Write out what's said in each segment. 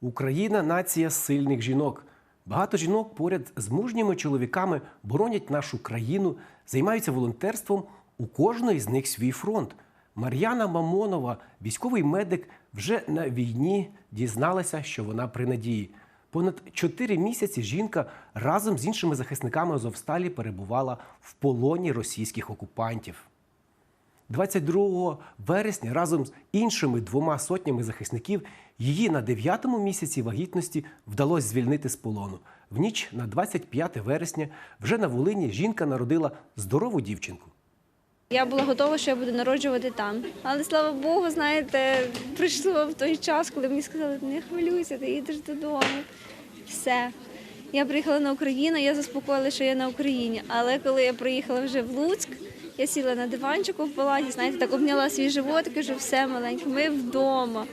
Україна нація сильних жінок. Багато жінок поряд з мужніми чоловіками боронять нашу країну, займаються волонтерством. У кожної з них свій фронт. Мар'яна Мамонова, військовий медик, вже на війні дізналася, що вона при надії. Понад чотири місяці жінка разом з іншими захисниками Азовсталі перебувала в полоні російських окупантів. 22 вересня разом з іншими двома сотнями захисників її на 9-му місяці вагітності вдалося звільнити з полону. В ніч на 25 вересня вже на Волині жінка народила здорову дівчинку. Я була готова, що я буду народжувати там. Але слава Богу, знаєте, прийшло в той час, коли мені сказали, не хвилюйся, ти їдеш додому. Все. Я приїхала на Україну, я заспокоїла, що я на Україні. Але коли я приїхала вже в Луцьк, я сіла на диванчику в палаті, знаєте, так обняла свій живот кажу, все маленьке, ми вдома.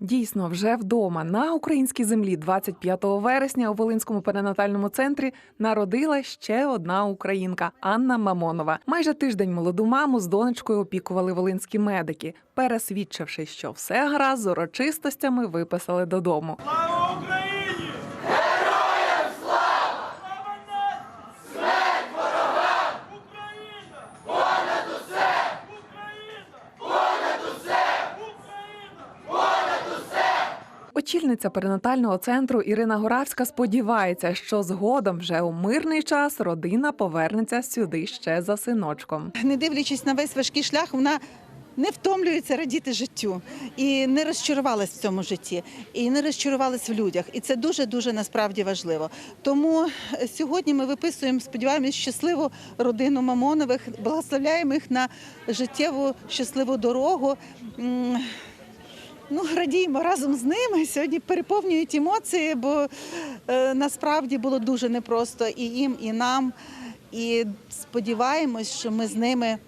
Дійсно, вже вдома на українській землі 25 вересня у Волинському перинатальному центрі народила ще одна українка Анна Мамонова. Майже тиждень молоду маму з донечкою опікували волинські медики. Пересвідчивши, що все гаразд, з урочистостями виписали додому. Слава Україні! Героям слава! Слава нації! Смерть ворогам! Україна! Понад усе! Україна! Понад усе! Україна! Очільниця перинатального центру Ірина Горавська сподівається, що згодом вже у мирний час родина повернеться сюди ще за синочком. не дивлячись на весь важкий шлях, вона не втомлюється радіти життю і не розчарувалась в цьому житті, і не розчарувалась в людях. І це дуже дуже насправді важливо. Тому е, сьогодні ми виписуємо, сподіваємось, щасливу родину Мамонових, благословляємо їх на життєву щасливу дорогу. Ну, радіємо разом з ними. Сьогодні переповнюють емоції, бо е, насправді було дуже непросто і їм, і нам. І сподіваємось, що ми з ними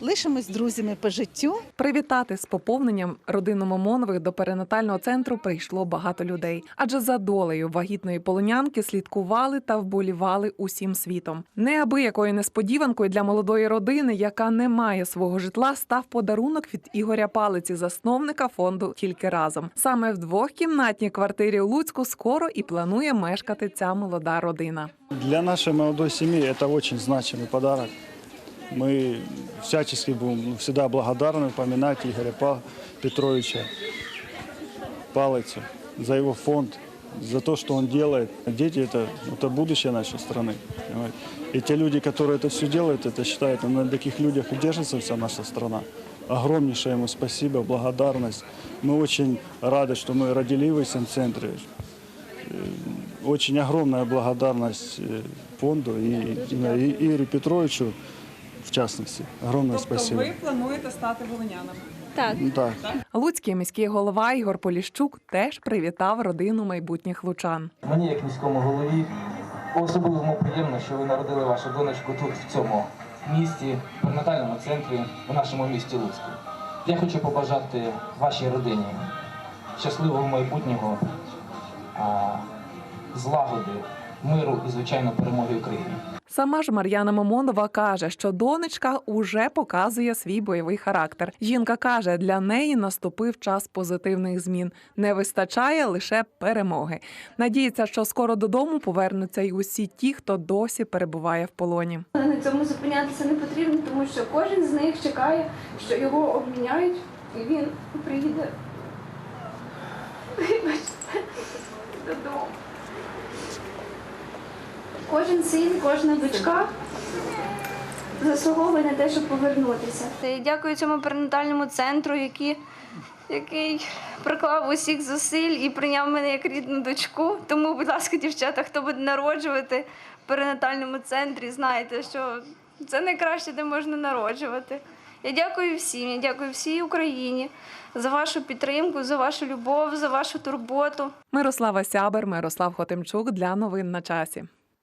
лишимось друзями по життю. Привітати з поповненням родину Мамонових до перинатального центру прийшло багато людей, адже за долею вагітної полонянки слідкували та вболівали усім світом. Неабиякою несподіванкою для молодої родини, яка не має свого житла, став подарунок від Ігоря Палиці, засновника фонду Тільки разом. Саме в двохкімнатній квартирі у Луцьку скоро і планує мешкати ця молода родина. Для нашей молодой семьи это очень значимый подарок. Мы всячески будем всегда благодарны поминать Игоря Па- Петровича Палыцу за его фонд, за то, что он делает. Дети это, это будущее нашей страны. понимаете. И те люди, которые это все делают, это считают, на таких людях и держится вся наша страна. Огромнейшее ему спасибо, благодарность. Мы очень рады, что мы родили в этом центре. Очень огромная благодарность э, фонду и, и, и Игорю Петровичу, в частности. Огромное спасибо. плануєте стати волинянами? Так. Да. Луцький міський голова Ігор Поліщук теж привітав родину майбутніх лучан. Мені, як міському голові, особливо приємно, що ви народили вашу донечку тут, в цьому місті, в перинатальному центрі, в нашому місті Луцьку. Я хочу побажати вашій родині щасливого майбутнього, злагоди, миру і, звичайно, перемоги України. Сама ж Мар'яна Мамонова каже, що донечка уже показує свій бойовий характер. Жінка каже, для неї наступив час позитивних змін. Не вистачає лише перемоги. Надіється, що скоро додому повернуться й усі ті, хто досі перебуває в полоні. На цьому зупинятися не потрібно, тому що кожен з них чекає, що його обміняють, і він приїде вибачте, додому. Кожен син, кожна дочка заслуговує на те, щоб повернутися. Я дякую цьому перинатальному центру, який, який приклав усіх зусиль і прийняв мене як рідну дочку. Тому, будь ласка, дівчата, хто буде народжувати в перинатальному центрі, знайте, що це найкраще, де можна народжувати. Я дякую всім, я дякую всій Україні за вашу підтримку, за вашу любов, за вашу турботу. Мирослава Сябер, Мирослав Хотимчук для новин на часі.